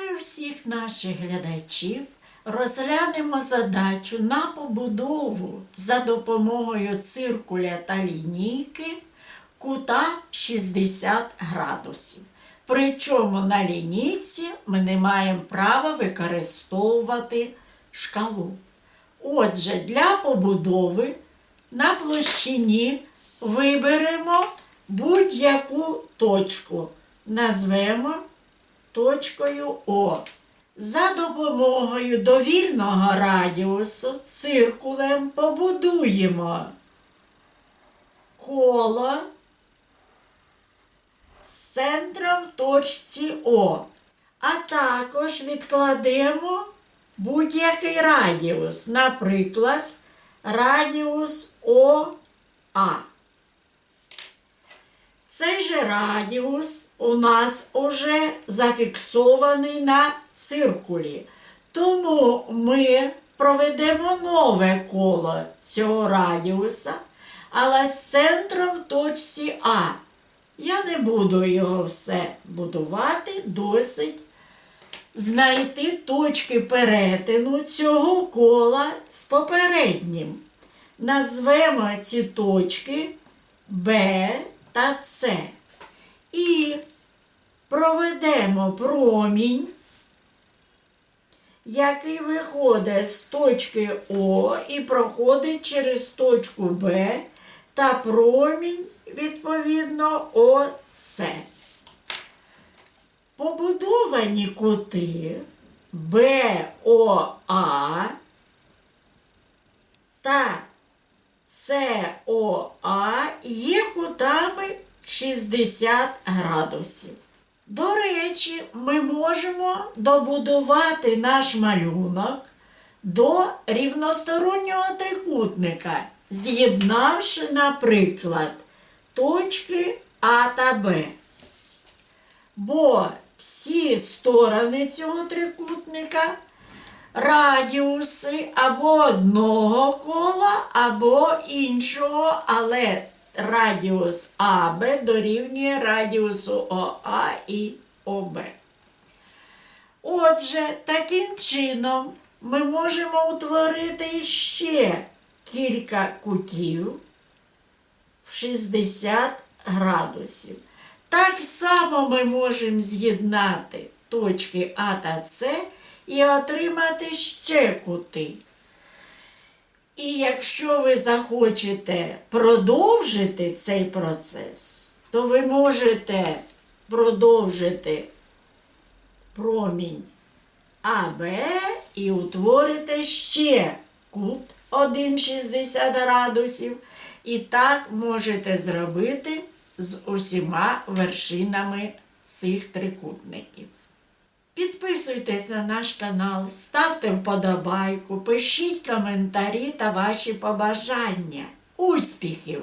Вітаю всіх наших глядачів. Розглянемо задачу на побудову за допомогою циркуля та лінійки кута 60 градусів. Причому на лінійці ми не маємо права використовувати шкалу. Отже, для побудови на площині виберемо будь-яку точку. Назвемо точкою О. За допомогою довільного радіусу циркулем побудуємо коло з центром точці О. А також відкладемо будь-який радіус, наприклад, радіус ОА. Цей же радіус у нас уже зафіксований на циркулі. Тому ми проведемо нове коло цього радіуса, але з центром точці А. Я не буду його все будувати, досить знайти точки перетину цього кола з попереднім. Назвемо ці точки Б та С. І проведемо промінь, який виходить з точки О і проходить через точку Б та промінь, відповідно, ОС. Побудовані кути БОА та СОА є кутами 60 градусів. До речі, ми можемо добудувати наш малюнок до рівностороннього трикутника, з'єднавши, наприклад, точки А та Б. Бо всі сторони цього трикутника радіуси або одного кола, або іншого, але радіус АБ дорівнює радіусу ОА і ОБ. Отже, таким чином ми можемо утворити ще кілька кутів в 60 градусів. Так само ми можемо з'єднати точки А та С і отримати ще кути. І якщо ви захочете продовжити цей процес, то ви можете продовжити промінь АБ і утворити ще кут 1,60 градусів. І так можете зробити з усіма вершинами цих трикутників. Підписуйтесь на наш канал, ставте вподобайку, пишіть коментарі та ваші побажання. Успіхів!